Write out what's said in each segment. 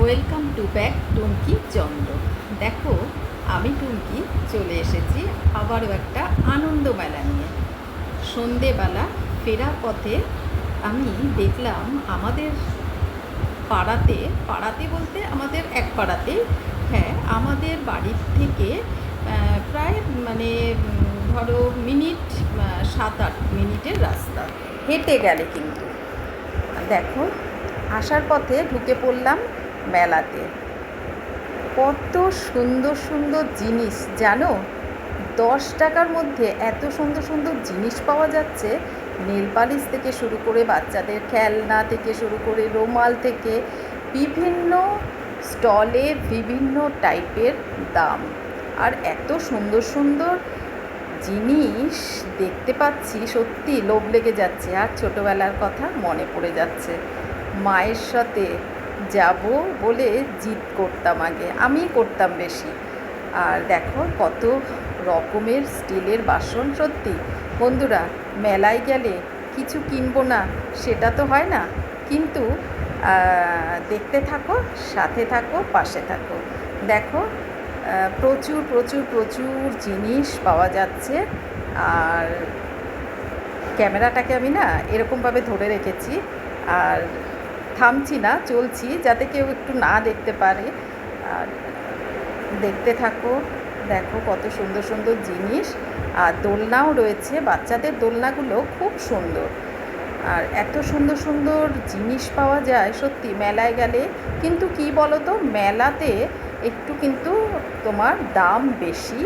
Welcome to back Tumki Chandra দেখো, আমি টুমকি চলে এসেছি আবারও একটা আনন্দ মেলা নিয়ে। সন্ধেবেলা ফেরার পথে আমি দেখলাম আমাদের পাড়াতে পাড়াতে বলতে আমাদের এক পাড়াতে হ্যাঁ আমাদের বাড়ির থেকে প্রায় মানে ধরো মিনিট সাত আট মিনিটের রাস্তা। হেঁটে গেলে কিন্তু। দেখো, আসার পথে ঢুকে পড়লাম মেলাতে। কত সুন্দর সুন্দর জিনিস, জানো? দশ টাকার মধ্যে এত সুন্দর সুন্দর জিনিস পাওয়া যাচ্ছে। নেলপালিশ থেকে শুরু করে বাচ্চাদের খেলনা থেকে শুরু করে রুমাল থেকে বিভিন্ন স্টলে বিভিন্ন টাইপের দাম। আর এত সুন্দর সুন্দর জিনিস দেখতে পাচ্ছি, সত্যি লোভ লেগে যাচ্ছে। আর ছোটোবেলার কথা মনে পড়ে যাচ্ছে। মায়ের সাথে যাব বলে জিদ করতাম আগে। আমি করতাম বেশি। আর দেখো কত রকমের স্টিলের বাসন, সত্যি। বন্ধুরা, মেলায় গেলে কিছু কিনবো না, সেটা তো হয় না। কিন্তু দেখতে থাকো, সাথে থাকো, পাশে থাকো। দেখো প্রচুর প্রচুর প্রচুর জিনিস পাওয়া যাচ্ছে। আর ক্যামেরাটাকে আমি না এরকমভাবে ধরে রেখেছি। আর থামছি না, চলছি, যাতে কেউ একটু না দেখতে পারে। আর দেখতে থাকো, দেখো কত সুন্দর সুন্দর জিনিস। আর দোলনাও রয়েছে, বাচ্চাদের দোলনাগুলো খুব সুন্দর। আর এত সুন্দর সুন্দর জিনিস পাওয়া যায়, সত্যি মেলায় গেলে। কিন্তু কি বলো তো মেলাতে একটু কিন্তু তোমার দাম বেশি।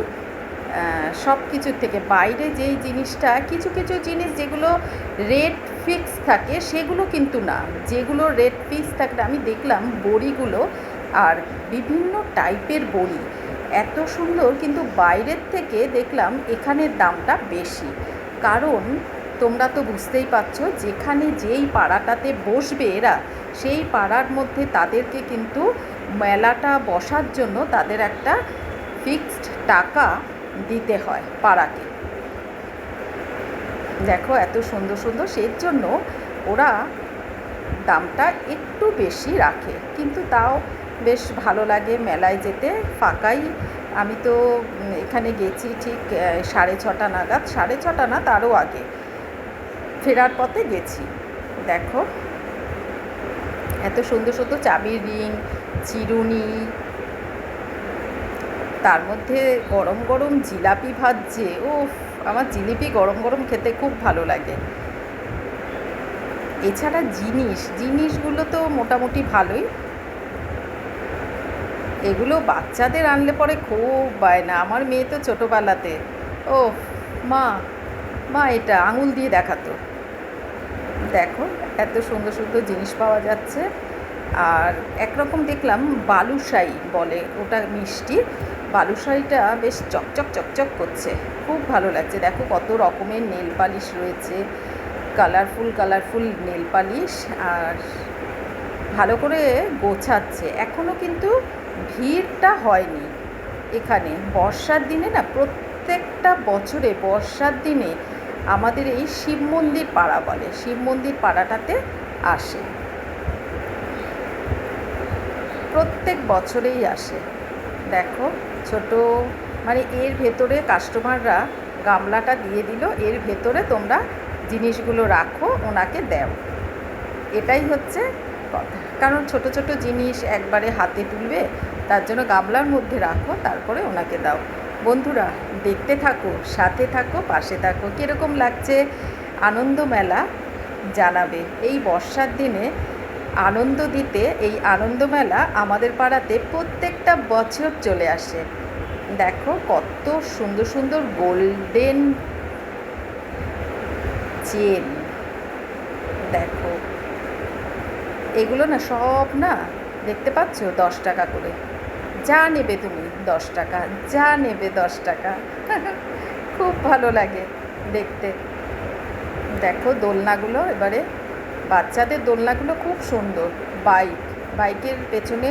সব কিছুর থেকে বাইরে যেই জিনিসটা, কিছু কিছু জিনিস যেগুলো রেট ফিক্স থাকে, সেগুলো কিন্তু না। যেগুলো রেড ফিক্স থাকে, আমি দেখলাম বড়িগুলো আর বিভিন্ন টাইপের বড়ি। এত সুন্দর, কিন্তু বাইরের থেকে দেখলাম এখানের দামটা বেশি। কারণ তোমরা তো বুঝতেই পারছ, যেখানে যেই পাড়াটাতে বসবে এরা, সেই পাড়ার মধ্যে তাদেরকে কিন্তু মেলাটা বসার জন্য তাদের একটা ফিক্সড টাকা দিতে হয় পাড়াকে। দেখো এত সুন্দর সুন্দর সেই জন্য ওরা দামটা একটু বেশি রাখে, কিন্তু তাও বেশ ভালো লাগে মেলায় যেতে। ফাঁকাই আমি তো এখানে গেছি ঠিক সাড়ে ছটা নাগাদ। সাড়ে ছটা না, তারও আগে ফেরার পথে গেছি। দেখো, এত সুন্দর সুন্দর চাবির রিং, চিরুনি তার মধ্যে গরম গরম জিলাপি ভাজছে ও আমার জিলিপি গরম গরম খেতে খুব ভালো লাগে। এছাড়া জিনিস, জিনিসগুলো তো মোটামুটি ভালোই। এগুলো বাচ্চাদের আনলে পরে খুব বায়না আমার মেয়ে তো ছোটোবেলাতে ও মা মা এটা আঙুল দিয়ে দেখাতো। দেখো, এত সুন্দর সুন্দর জিনিস পাওয়া যাচ্ছে। আর একরকম দেখলাম বালুশাই বলে, ওটা মিষ্টি। বালুশাইটা বেশ চকচক চকচক করছে। খুব ভালো লাগছে। দেখো কত রকমের নেল পালিশ রয়েছে। কালারফুল কালারফুল নেল পালিশ আর ভালো করে গোছাচ্ছে। এখনও কিন্তু ভিড়টা হয়নি এখানে। বর্ষার দিনে না প্রত্যেকটা বছরে বর্ষার দিনে আমাদের এই শিব মন্দির পাড়া বলে। শিব মন্দির পাড়াটাতে আসে। প্রত্যেক বছরেই আসে। দেখো ছোট মানে এর ভেতরে কাস্টমাররা গামলাটা দিয়ে দিল, এর ভেতরে তোমরা জিনিসগুলো রাখো, ওনাকে দাও। এটাই হচ্ছে কথা। কারণ ছোট ছোট জিনিস একবারে হাতে তুলবে, তার জন্য গামলার মধ্যে রাখো, তারপরে ওনাকে দাও। বন্ধুরা, দেখতে থাকো, সাথে থাকো, পাশে থাকো, কীরকম লাগছে? আনন্দ মেলা জানাবে। এই বর্ষার দিনে আনন্দ দিতে এই আনন্দ মেলা আমাদের পাড়াতে প্রত্যেকটা বছর চলে আসে। দেখো কত সুন্দর সুন্দর গোল্ডেন চেন। দেখো। এগুলো না সব না, দেখতে পাচ্ছ? দশ টাকা করে। যা নেবে তুমি, দশ টাকা। যা নেবে দশ টাকা। খুব ভালো লাগে দেখতে। দেখো দোলনাগুলো এবারে বাচ্চাদের দোলনাগুলো খুব সুন্দর। বাইক, বাইকের পেছনে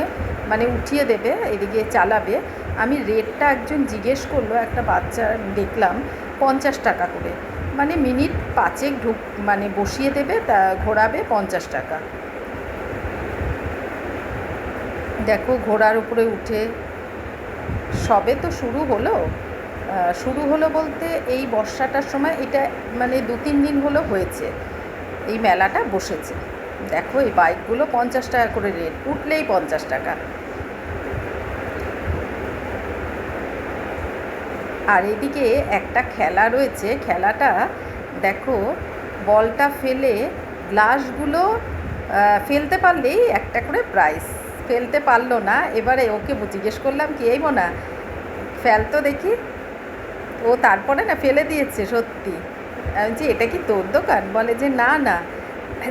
মানে উঠিয়ে দেবে, এদিকে চালাবে। আমি রেটটা একজন জিজ্ঞেস করল, একটা বাচ্চা দেখলাম, পঞ্চাশ টাকা করে। মানে মিনিট পাঁচেক ঢুক মানে বসিয়ে দেবে, তা ঘোরাবে পঞ্চাশ টাকা। দেখো, ঘোড়ার উপরে উঠে সবে তো শুরু হলো। শুরু হলো বলতে এই বর্ষাটার সময় এটা মানে দু তিন দিন হলো হয়েছে। এই মেলাটা বসেছে। দেখো, এই বাইকগুলো পঞ্চাশ টাকা করে রেট, উঠলেই পঞ্চাশ টাকা। আর এদিকে একটা খেলা রয়েছে, খেলাটা দেখো, বলটা ফেলে গ্লাসগুলো ফেলতে পারলেই একটা করে প্রাইস ফেলতে পারল না, এবারে ওকে জিজ্ঞেস করলাম, কি এই না ফেল তো দেখি। ও তারপরে না, ফেলে দিয়েছে, সত্যি। আমি যে এটা কি তোর দোকান? বলে যে, না না।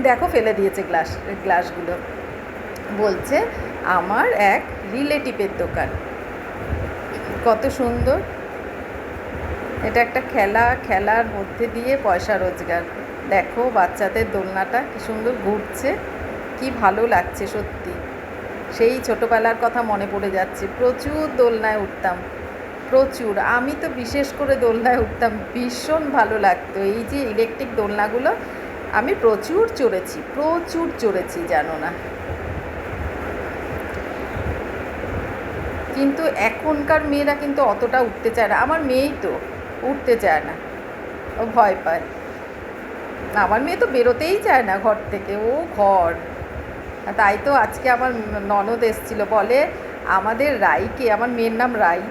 দেখো, ফেলে দিয়েছে গ্লাস, গ্লাসগুলো। বলছে, আমার এক রিলেটিভের দোকান। কত সুন্দর। এটা একটা খেলা, খেলার মধ্যে দিয়ে পয়সা রোজগার। দেখো, বাচ্চাদের দোলনাটা কি সুন্দর ঘুরছে। কি ভালো লাগছে সত্যি। সেই ছোটোবেলার কথা মনে পড়ে যাচ্ছে। প্রচুর দোলনায় উঠতাম। প্রচুর। আমি তো বিশেষ করে দোলনায় উঠতাম, ভীষণ ভালো লাগতো। এই যে ইলেকট্রিক দোলনাগুলো, আমি প্রচুর চড়েছি প্রচুর চড়েছি, জানো না। কিন্তু এখনকার মেয়েরা কিন্তু অতটা উঠতে চায় না। আমার মেয়েই তো উঠতে চায় না, ও ভয় পায়। আমার মেয়ে তো বেরোতেই চায় না ঘর থেকে, ও ঘর। তাই তো আজকে আমার ননদ এসছিল, বলে আমাদের রাইকে, আমার মেয়ের নাম রাই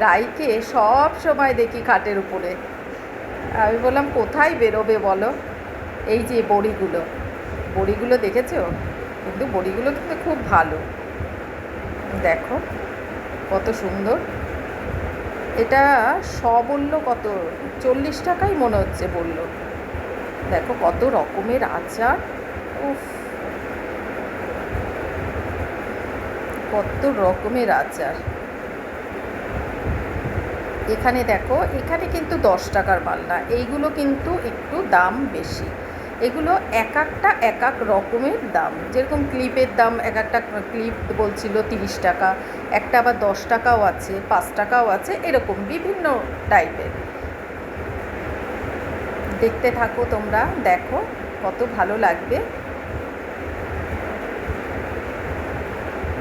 রাইকে সব সময় দেখি খাটের উপরে। আমি বললাম, কোথায় বেরোবে বলো? এই যে বড়িগুলো। বড়িগুলো দেখেছ? কিন্তু বড়িগুলো কিন্তু খুব ভালো। দেখো, কত সুন্দর। এটা শ বলল কত? চল্লিশ টাকাই মনে হচ্ছে বলল। দেখো, কত রকমের আচার। উফ! কত রকমের আচার। এখানে দেখো, এখানে কিন্তু দশ টাকার না এইগুলো কিন্তু একটু দাম বেশি। এগুলো এক একটা এক এক রকমের দাম। যেরকম ক্লিপের দাম এক একটা ক্লিপ বলছিল তিরিশ টাকা, একটা আবার দশ টাকাও আছে, পাঁচ টাকাও আছে, এরকম বিভিন্ন টাইপের দেখতে থাকো তোমরা, দেখো কত ভালো লাগবে।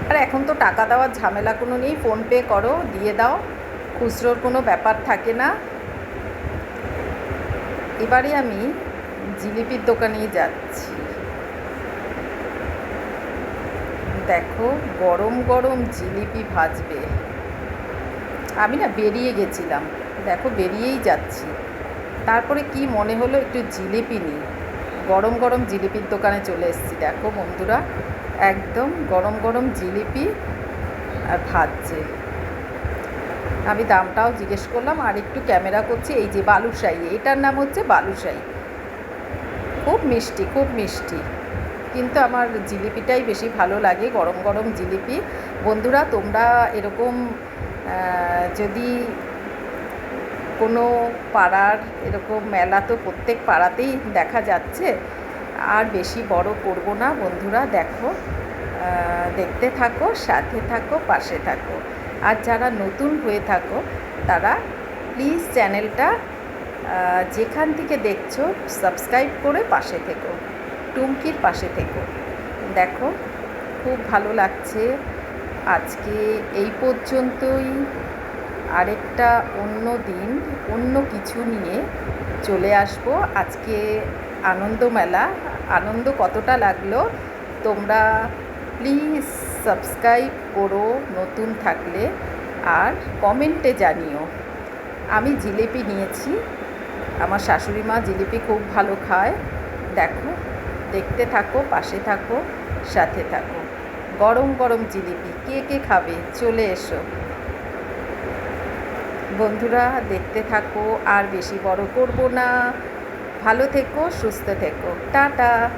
আর এখন তো টাকা দেওয়ার ঝামেলা কোনো নেই ফোনপে করো, দিয়ে দাও। খুচরোর কোনো ব্যাপার থাকে না। এবারে আমি জিলিপির দোকানেই যাচ্ছি। দেখো, গরম গরম জিলিপি ভাজবে। আমি না বেরিয়ে গেছিলাম। দেখো, বেরিয়েই যাচ্ছি। তারপরে কি মনে হলো একটু জিলিপি নিই। গরম গরম জিলিপির দোকানে চলে এসেছি। দেখো বন্ধুরা, একদম গরম গরম জিলিপি আর ভাজছে। আমি দামটাও জিজ্ঞেস করলাম, আর একটু ক্যামেরা করছি, এই যে বালুশাহি, এটার নাম হচ্ছে বালুশাহি। খুব মিষ্টি খুব মিষ্টি। কিন্তু আমার জিলিপিটাই বেশি ভালো লাগে, গরম গরম জিলিপি। বন্ধুরা, তোমরা এরকম যদি কোনো পাড়ার এরকম মেলা তো প্রত্যেক পাড়াতেই দেখা যাচ্ছে, আর বেশি বড় করব না বন্ধুরা, দেখো দেখতে থাকো, সাথে থাকো, পাশে থাকো। আর যারা নতুন হয়ে থাকো, তারা প্লিজ চ্যানেলটা যেখান থেকে দেখছ সাবস্ক্রাইব করে পাশে থেকো টুমকির পাশে থেকো। দেখো, খুব ভালো লাগছে। আজকে এই পর্যন্তই। আরেকটা অন্য দিন, অন্য কিছু নিয়ে চলে আসব। আজকে আনন্দ মেলা। আনন্দ কতটা লাগল? তোমরা প্লিজ সাবস্ক্রাইব করো, নতুন থাকলে আর কমেন্টে জানিও। আমি জিলিপি নিয়েছি। আমার শাশুড়ি মা জিলিপি খুব ভালো খায়। দেখো, দেখতে থাকো, পাশে থাকো, সাথে থাকো। গরম গরম জিলিপি, কে কে খাবে? চলে এসো। বন্ধুরা, দেখতে থাকো, আর বেশি বড় করব না। ভালো থেকো, সুস্থ থেকো। টাটা।